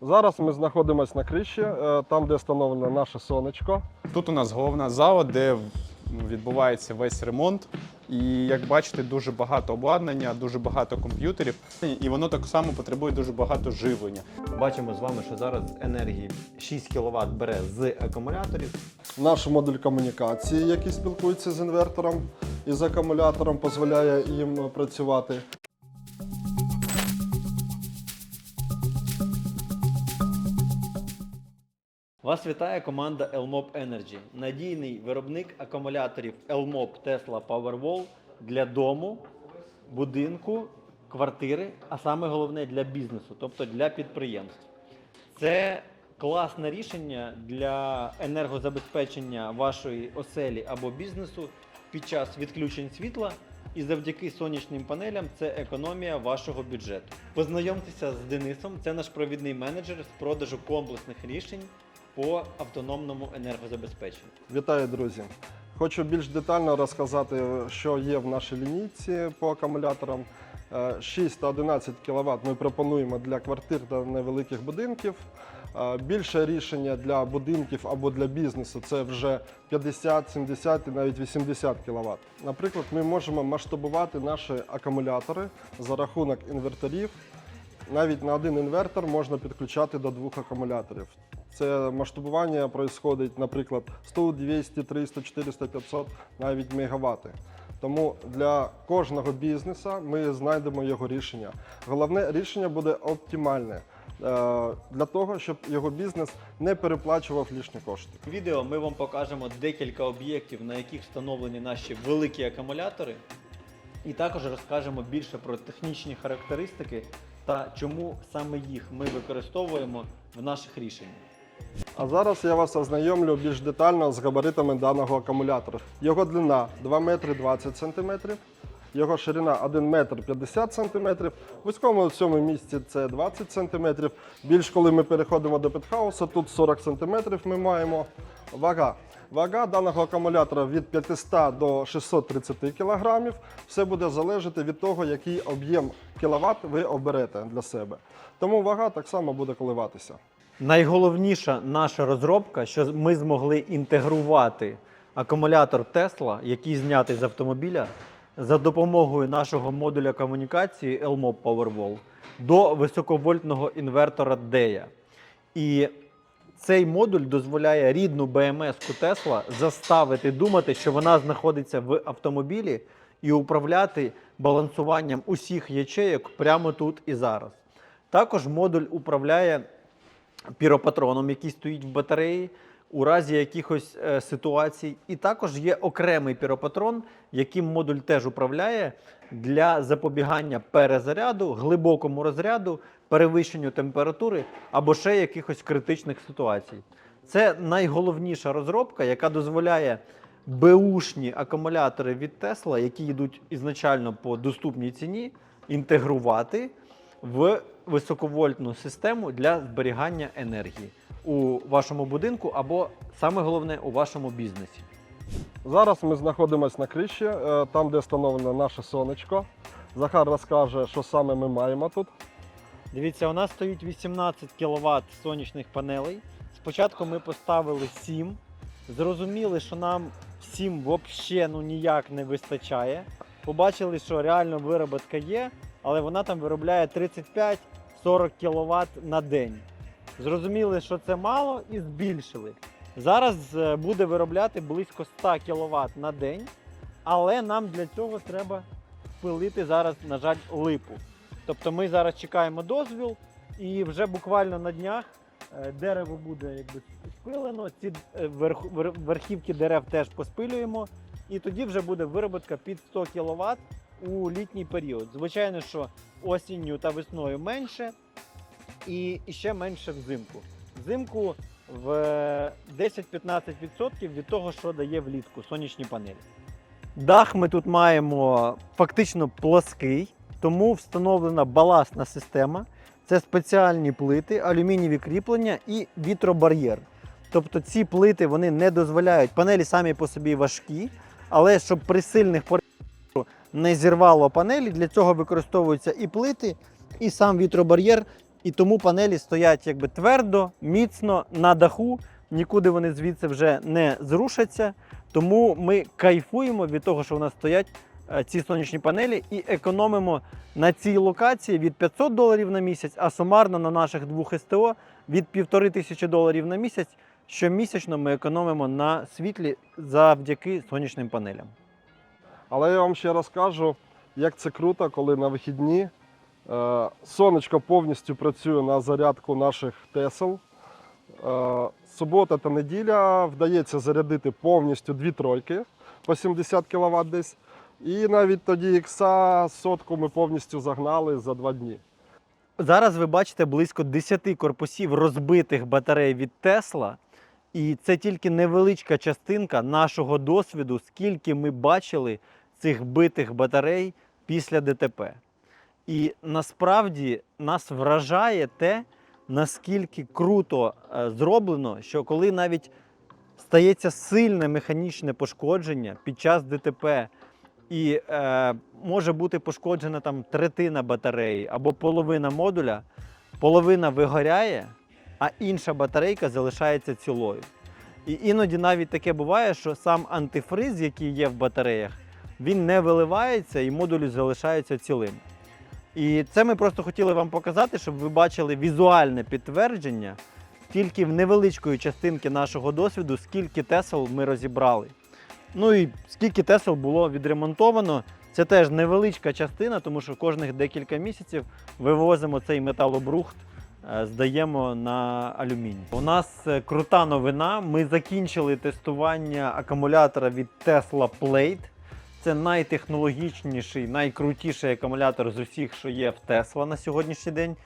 Зараз ми знаходимося на криші, е, там, де встановлено наше сонечко. Тут у нас головна зала, де відбувається весь ремонт. І як бачите, дуже багато обладнання, дуже багато комп'ютерів, і воно так само потребує дуже багато живлення. Бачимо з вами, що зараз енергії 6 кВт бере з акумуляторів. Наш модуль комунікації, який спілкується з інвертором і з акумулятором, дозволяє їм е, працювати. Вас вітає команда Elmop Energy, надійний виробник акумуляторів Elmop Tesla Powerwall для дому, будинку, квартири, а саме головне для бізнесу, тобто для підприємств. Це класне рішення для енергозабезпечення вашої оселі або бізнесу під час відключень світла. І завдяки сонячним панелям це економія вашого бюджету. Познайомтеся з Денисом, це наш провідний менеджер з продажу комплексних рішень по автономному енергозабезпеченню. Вітаю, друзі! Хочу більш детально розказати, що є в нашій лінійці по акумуляторам. Е, 6 та 11 кВт ми пропонуємо для квартир та невеликих будинків. Е, Більше рішення для будинків або для бізнесу це вже 50, 70 і навіть 80 кВт. Наприклад, ми можемо масштабувати наші акумулятори за рахунок інверторів. Навіть на один інвертор можна підключати до двох акумуляторів. Це масштабування відбувається, наприклад, 100, 200, 300, 400, 500, навіть мегаватти. Тому для кожного бізнесу ми знайдемо його рішення. Головне рішення буде оптимальне е, для того, щоб його бізнес не переплачував лишні кошти. В відео ми вам покажемо декілька об'єктів, на яких встановлені наші великі акумулятори, і також розкажемо більше про технічні характеристики та чому саме їх ми використовуємо в наших рішеннях. А зараз я вас ознайомлю більш детально з габаритами даного акумулятора. Його длина 2 метри 20 см, його ширина 1 метр 50 см, в вузькому цьому місці це 20 см. Більш коли ми переходимо до петхауса, тут 40 см ми маємо. Вага. Вага даного акумулятора від 500 до 630 кг. Все буде залежати від того, який об'єм кіловат ви оберете для себе. Тому вага так само буде коливатися. Найголовніша наша розробка, що ми змогли інтегрувати акумулятор Tesla, який знятий з автомобіля, за допомогою нашого модуля комунікації Elmop Powerwall до високовольтного інвертора DEA. І цей модуль дозволяє рідну БМС-ку Tesla заставити думати, що вона знаходиться в автомобілі і управляти балансуванням усіх ячеїк прямо тут і зараз. Також модуль управляє піропатроном, який стоїть в батареї, у разі якихось е, ситуацій. І також є окремий піропатрон, яким модуль теж управляє для запобігання перезаряду, глибокому розряду, перевищенню температури або ще якихось критичних ситуацій. Це найголовніша розробка, яка дозволяє беушні акумулятори від Tesla, які йдуть ізначально по доступній ціні, інтегрувати в високовольтну систему для зберігання енергії у вашому будинку або саме головне у вашому бізнесі. Зараз ми знаходимося на криші, е, там, де встановлено наше сонечко. Захар розкаже, що саме ми маємо тут. Дивіться, у нас стоїть 18 кВт сонячних панелей. Спочатку ми поставили 7. Зрозуміли, що нам 7 взагалі ну, ніяк не вистачає. Побачили, що реально вироботка є, але вона там виробляє 35-40 кВт на день. Зрозуміли, що це мало і збільшили. Зараз е, буде виробляти близько 100 кВт на день, але нам для цього треба впилити зараз, на жаль, липу. Тобто ми зараз чекаємо дозвіл, і вже буквально на днях е, дерево буде якби спилено. Ці е, верх- верхівки дерев теж поспилюємо, і тоді вже буде вироботка під 100 кВт у літній період. Звичайно, що осінню та весною менше, і ще менше взимку. Взимку в 10-15% від того, що дає влітку сонячні панелі. Дах ми тут маємо фактично плоский, тому встановлена баласна система. Це спеціальні плити, алюмінієві кріплення і вітробар'єр. Тобто ці плити вони не дозволяють, панелі самі по собі важкі, але щоб при сильних поривах не зірвало панелі, для цього використовуються і плити, і сам вітробар'єр, І тому панелі стоять якби твердо, міцно на даху, нікуди вони звідси вже не зрушаться. Тому ми кайфуємо від того, що у нас стоять е, ці сонячні панелі і економимо на цій локації від 500 доларів на місяць, а сумарно на наших двох СТО від 1500 доларів на місяць. Щомісячно ми економимо на світлі завдяки сонячним панелям. Але я вам ще розкажу, як це круто, коли на вихідні е, сонечко повністю працює на зарядку наших Тесел. Е, субота та неділя вдається зарядити повністю дві тройки по 70 кВт десь. І навіть тоді ікса сотку ми повністю загнали за два дні. Зараз ви бачите близько 10 корпусів розбитих батарей від Тесла. І це тільки невеличка частинка нашого досвіду, скільки ми бачили цих битих батарей після ДТП. І насправді нас вражає те, наскільки круто е, зроблено, що коли навіть стається сильне механічне пошкодження під час ДТП, і е, може бути пошкоджена там третина батареї або половина модуля, половина вигоряє, а інша батарейка залишається цілою. І іноді навіть таке буває, що сам антифриз, який є в батареях, він не виливається і модуль залишається цілим. І це ми просто хотіли вам показати, щоб ви бачили візуальне підтвердження тільки в невеличкої частинки нашого досвіду, скільки тесел ми розібрали. Ну і скільки тесел було відремонтовано. Це теж невеличка частина, тому що кожних декілька місяців вивозимо цей металобрухт, е, здаємо на алюміній. У нас е, крута новина. Ми закінчили тестування акумулятора від Tesla Plate. Це найтехнологічніший, найкрутіший акумулятор з усіх, що є в Tesla на сьогоднішній день.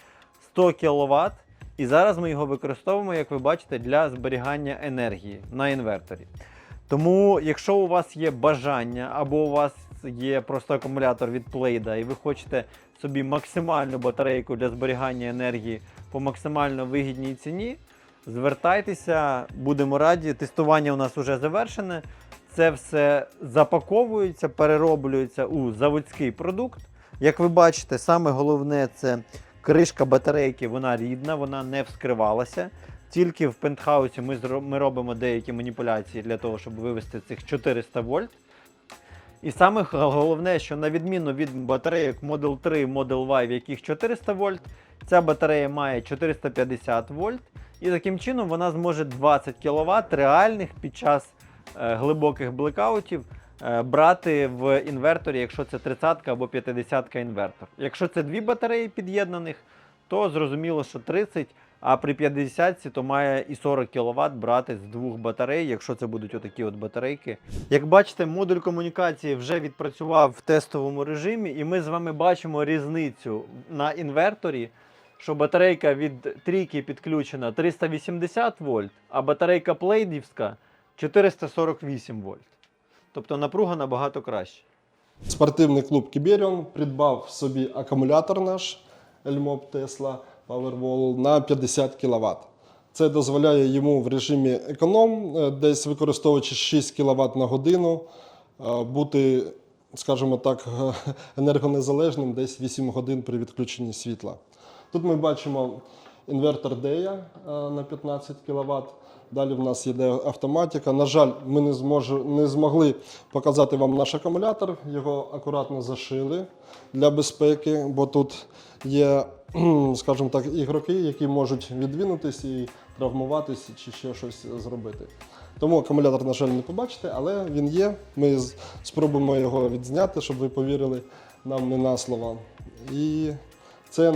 100 кВт. І зараз ми його використовуємо, як ви бачите, для зберігання енергії на інверторі. Тому, якщо у вас є бажання, або у вас є просто акумулятор від Play, і ви хочете собі максимальну батарейку для зберігання енергії по максимально вигідній ціні, звертайтеся, будемо раді. Тестування у нас вже завершене. Це все запаковується, перероблюється у заводський продукт. Як ви бачите, саме головне це кришка батарейки, вона рідна, вона не вскривалася. Тільки в пентхаусі ми, ми робимо деякі маніпуляції для того, щоб вивести цих 400 вольт. І саме головне, що на відміну від батарейок Model 3 Model Y, в яких 400 вольт, ця батарея має 450 вольт. І таким чином вона зможе 20 кВт реальних під час глибоких блекаутів е, брати в інверторі, якщо це 30 або 50 інвертор. Якщо це дві батареї під'єднаних, то зрозуміло, що 30, а при 50 то має і 40 кВт брати з двох батарей, якщо це будуть отакі от батарейки. Як бачите, модуль комунікації вже відпрацював в тестовому режимі, і ми з вами бачимо різницю на інверторі, що батарейка від трійки підключена 380 вольт, а батарейка плейдівська 448 вольт. Тобто напруга набагато краще. Спортивний клуб Кіберіон придбав собі акумулятор наш Elmop Tesla Powerwall на 50 кВт. Це дозволяє йому в режимі економ, е, десь використовуючи 6 кВт на годину, е, бути, скажімо так, енергонезалежним десь 8 годин при відключенні світла. Тут ми бачимо інвертор е, на 15 кВт. Далі в нас йде автоматика. На жаль, ми не, зможу, не змогли показати вам наш акумулятор. Його акуратно зашили для безпеки, бо тут є, скажімо так, ігроки, які можуть відвинутися і травмуватися чи ще щось зробити. Тому акумулятор, на жаль, не побачите, але він є. Ми спробуємо його відзняти, щоб ви повірили нам не на слово. І це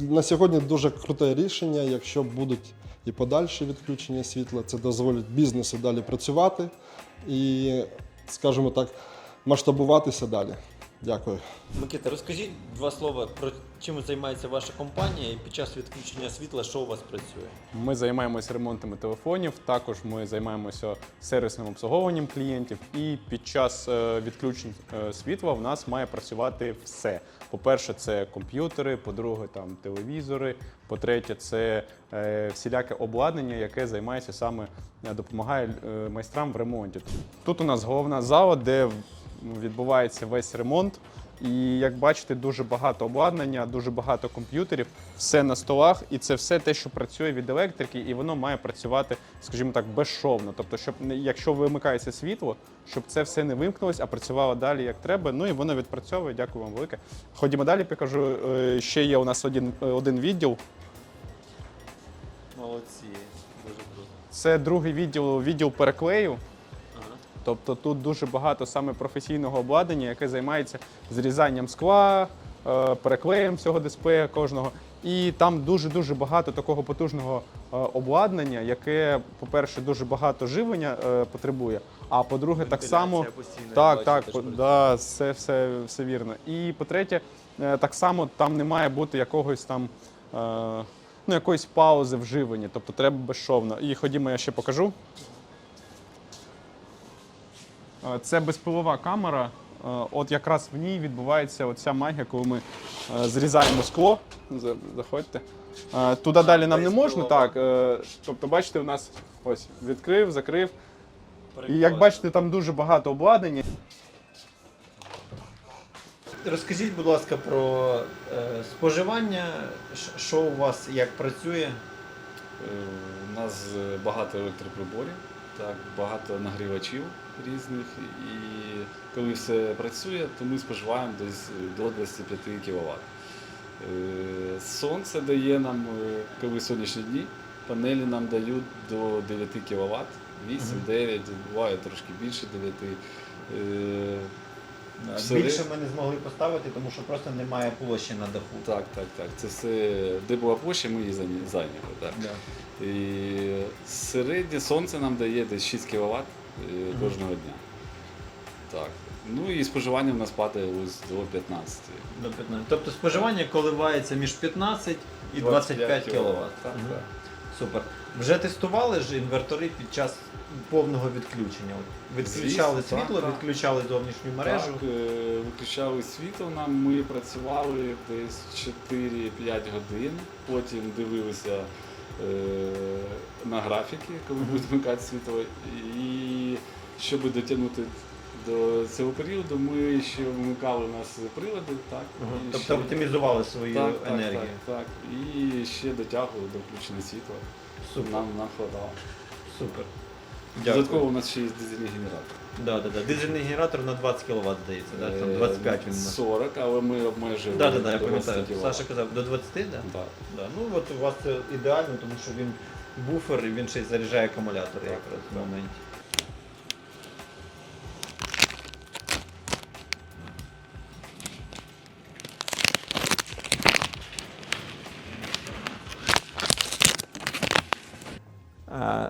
на сьогодні дуже круте рішення. Якщо будуть і подальші відключення світла, це дозволить бізнесу далі працювати і, скажімо так, масштабуватися далі. Дякую. Микита, розкажіть два слова про чим займається ваша компанія і під час відключення світла, що у вас працює. Ми займаємося ремонтами телефонів, також ми займаємося сервісним обслуговуванням клієнтів. І під час е, відключень е, світла в нас має працювати все. По-перше, це комп'ютери, по-друге, там телевізори. По-третє, це е, всіляке обладнання, яке займається саме е, допомагає е, майстрам в ремонті. Тут у нас головна зала, де відбувається весь ремонт. І як бачите, дуже багато обладнання, дуже багато комп'ютерів, все на столах, і це все те, що працює від електрики, і воно має працювати, скажімо так, безшовно. Тобто, щоб якщо вимикається світло, щоб це все не вимкнулось, а працювало далі як треба. Ну і воно відпрацьовує. Дякую вам велике. Ходімо далі, покажу. Е, Ще є у нас один, е, один відділ. Молодці, дуже круто. Це другий відділ, відділ переклею. Тобто тут дуже багато саме професійного обладнання, яке займається зрізанням скла, е, переклеєм цього дисплея кожного. І там дуже-дуже багато такого потужного е, обладнання, яке, по-перше, дуже багато живлення е, потребує, а по-друге, так само. Так, так, да, все, все, все вірно. І по-третє, так само там не має бути якогось там. Ну, якоїсь паузи в живленні, тобто треба безшовно. І ходімо, я ще покажу. Е, Це безпилова камера. Е, От якраз в ній відбувається оця магія, коли ми е, зрізаємо скло. Заходьте. Туди далі нам не можна, так. Тобто, бачите, у нас ось відкрив, закрив. І як бачите, там дуже багато обладнання. Розкажіть, будь ласка, про е, споживання, що у вас як працює. Е, У нас багато електроприборів, так, багато нагрівачів різних. І коли все працює, то ми споживаємо десь е, до 25 кВт. Сонце дає нам, е, коли сонячні дні, панелі нам дають до 9 кВт, 8, 9, буває трошки більше 9. Е, в Більше ми не змогли поставити, тому що просто немає площі на даху. Так, так, так. Це все, де була площа, ми її зайняли. Так. І середнє сонце нам дає десь 6 кВт кожного дня. Так. Ну і споживання в нас падає ось до 15. До 15. Тобто споживання коливається між 15 і 25 кВт. Так, Мгм. так. Супер. Вже тестували ж інвертори під час повного відключення. От Відключали Звісно, так, світло, так. відключали зовнішню мережу. Так, е, виключали світло нам, ми працювали десь 4-5 годин, потім дивилися е, на графіки, коли буде вмикати світло. І щоб дотягнути до цього періоду, ми ще вмикали у нас прилади, так, і Тобто ще- оптимізували свою так, так, енергію. Так, так. І ще дотягували до включення світла. Супер. Нам, нам хватало. Супер. Додатково у нас ще є дизельний генератор. Да, да, да. Дизельний генератор на 20 кВт, здається, да? там Е, 25 він. 40, але ми обмежуємо. Да, да, да, я до 20 пам'ятаю. кіловат. Саша казав, до 20, да? Так. Да. Ну от у вас це ідеально, тому що він буфер і він ще й заряджає акумулятори Так, якраз в моменті.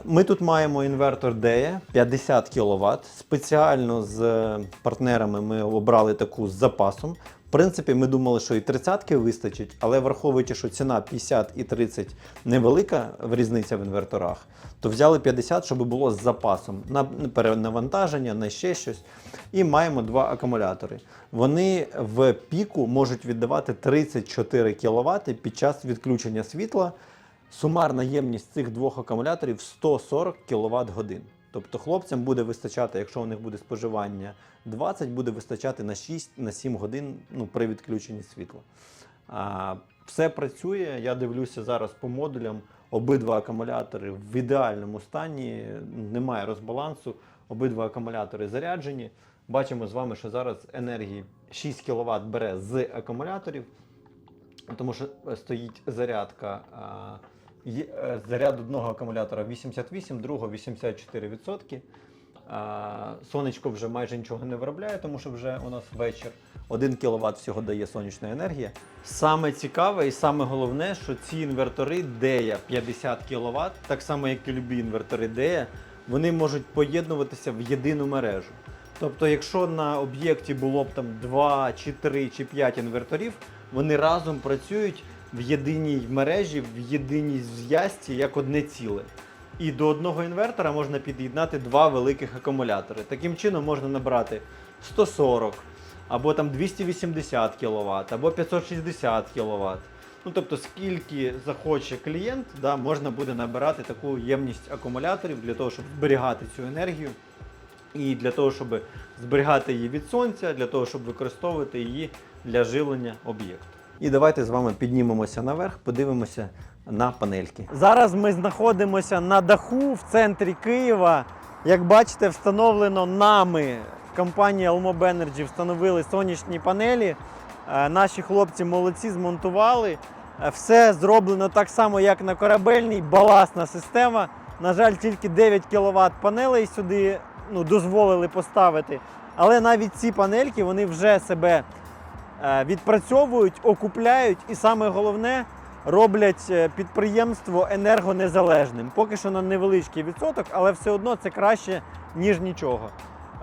Ми тут маємо інвертор DEA 50 кВт. Спеціально з е, партнерами ми обрали таку з запасом. В принципі, ми думали, що і 30 вистачить, але враховуючи, що ціна 50 і 30 невелика в різниця в інверторах, то взяли 50, щоб було з запасом на перенавантаження, на ще щось. І маємо два акумулятори. Вони в піку можуть віддавати 34 кВт під час відключення світла. Сумарна ємність цих двох акумуляторів 140 кВт годин. Тобто хлопцям буде вистачати, якщо у них буде споживання 20, буде вистачати на 6 на 7 годин ну, при відключенні світла. А, все працює. Я дивлюся зараз по модулям. Обидва акумулятори в ідеальному стані, немає розбалансу. Обидва акумулятори заряджені. Бачимо з вами, що зараз енергії 6 кВт бере з акумуляторів, тому що стоїть зарядка. а, Заряд одного акумулятора 88, другого 84%. Сонечко вже майже нічого не виробляє, тому що вже у нас вечір. 1 кВт всього дає сонячна енергія. Саме цікаве і саме головне, що ці інвертори DEA 50 кВт, так само як і любі інвертори DEA, вони можуть поєднуватися в єдину мережу. Тобто, якщо на об'єкті було б там 2, чи 3, чи 5 інверторів, вони разом працюють в єдиній мережі, в єдиній зв'язці як одне ціле. І до одного інвертора можна під'єднати два великих акумулятори. Таким чином можна набрати 140, або там 280 кВт, або 560 кВт. Ну тобто, скільки захоче клієнт, да, можна буде набирати таку ємність акумуляторів для того, щоб зберігати цю енергію І для того, щоб зберігати її від сонця, для того, щоб використовувати її для живлення об'єкту. І давайте з вами піднімемося наверх, подивимося на панельки. Зараз ми знаходимося на даху в центрі Києва. Як бачите, встановлено нами. Компанія Almob Energy встановили сонячні панелі. Е, Наші хлопці молодці змонтували. Е, Все зроблено так само, як на корабельній, баласна система. На жаль, тільки 9 кВт панелей сюди ну, дозволили поставити. Але навіть ці панельки вони вже себе відпрацьовують, окупляють і саме головне роблять е, підприємство енергонезалежним. Поки що на невеличкий відсоток, але все одно це краще, ніж нічого.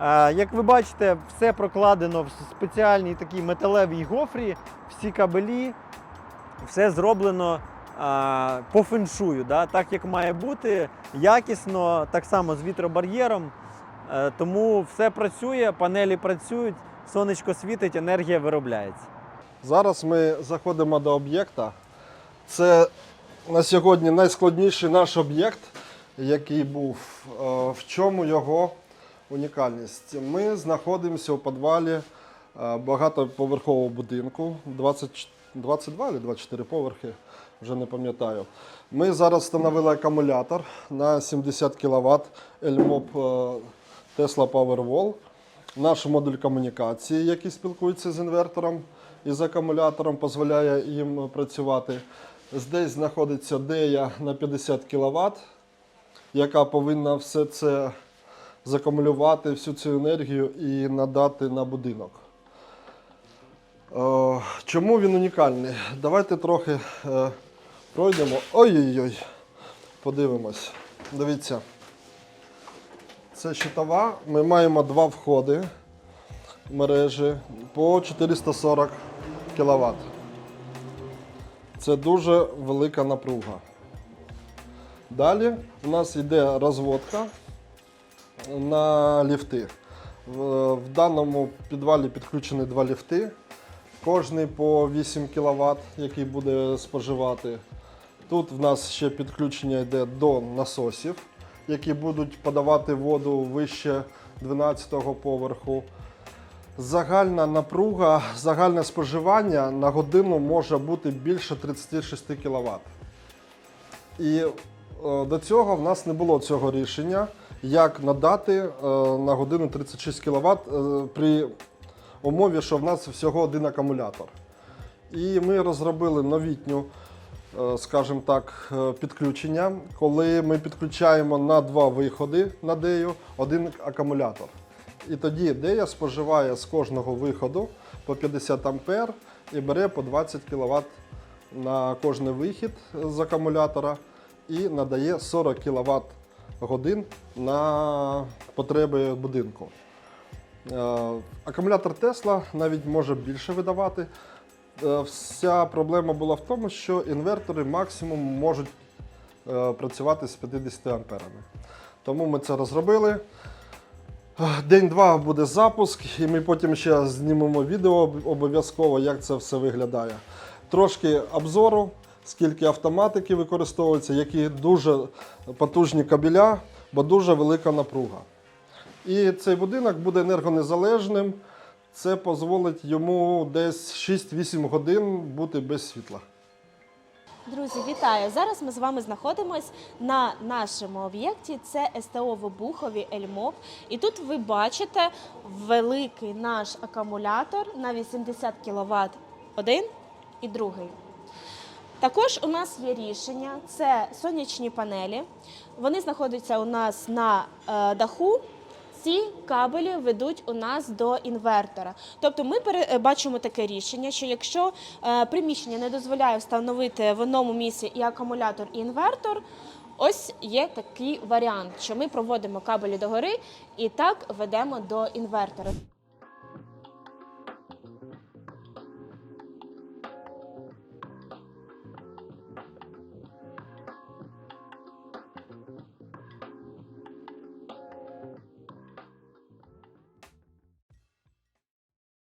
Е, Як ви бачите, все прокладено в спеціальній такій металевій гофрі, всі кабелі, все зроблено по феншую, да, так як має бути, якісно, так само з вітробар'єром. Е, Тому все працює, панелі працюють, сонечко світить, енергія виробляється. Зараз ми заходимо до об'єкта. Це на сьогодні найскладніший наш об'єкт, який був. Е, В чому його унікальність? Ми знаходимося у підвалі е, багатоповерхового будинку, 20, 22 чи 24 поверхи, вже не пам'ятаю. Ми зараз встановили акумулятор на 70 кВт Elmop Tesla Powerwall. Наш модуль комунікації, який спілкується з інвертором і з акумулятором, дозволяє їм працювати. Здесь знаходиться дея на 50 кВт, яка повинна все це закумулювати, всю цю енергію і надати на будинок. Е, Чому він унікальний? Давайте трохи е, пройдемо. Ой-ой-ой, подивимось. Дивіться. Це щитова. Ми маємо два входи мережі по 440 кВт. Це дуже велика напруга. Далі у нас йде розводка на ліфти. В, даному підвалі підключені два ліфти, кожний по 8 кВт, який буде споживати. Тут в нас ще підключення йде до насосів, які будуть подавати воду вище 12-го поверху. Загальна напруга, загальне споживання на годину може бути більше 36 кВт. І е, до цього в нас не було цього рішення, як надати е, на годину 36 кВт е, при умові, що в нас всього один акумулятор. І ми розробили новітню, скажімо так, е, підключення, коли ми підключаємо на два виходи на дею один акумулятор. І тоді дея споживає з кожного виходу по 50 ампер і бере по 20 кВт на кожний вихід з акумулятора і надає 40 кВт годин на потреби будинку. Е, Акумулятор Тесла навіть може більше видавати. Е, Вся проблема була в тому, що інвертори максимум можуть е, працювати з 50 амперами. Тому ми це розробили. День-два буде запуск, і ми потім ще знімемо відео обов'язково, як це все виглядає. Трошки обзору, скільки автоматики використовується, які дуже потужні кабеля, бо дуже велика напруга. І цей будинок буде енергонезалежним. Це дозволить йому десь 6-8 годин бути без світла. Друзі, вітаю! Зараз ми з вами знаходимось на нашому об'єкті. Це СТО в Обухові Ельмоп. І тут ви бачите великий наш акумулятор на 80 кВт один і другий. Також у нас є рішення: це сонячні панелі. Вони знаходяться у нас на е, даху. Ці кабелі ведуть у нас до інвертора. Тобто ми е, бачимо таке рішення, що якщо е, приміщення не дозволяє встановити в одному місці і акумулятор, і інвертор, ось є такий варіант, що ми проводимо кабелі догори і так ведемо до інвертора.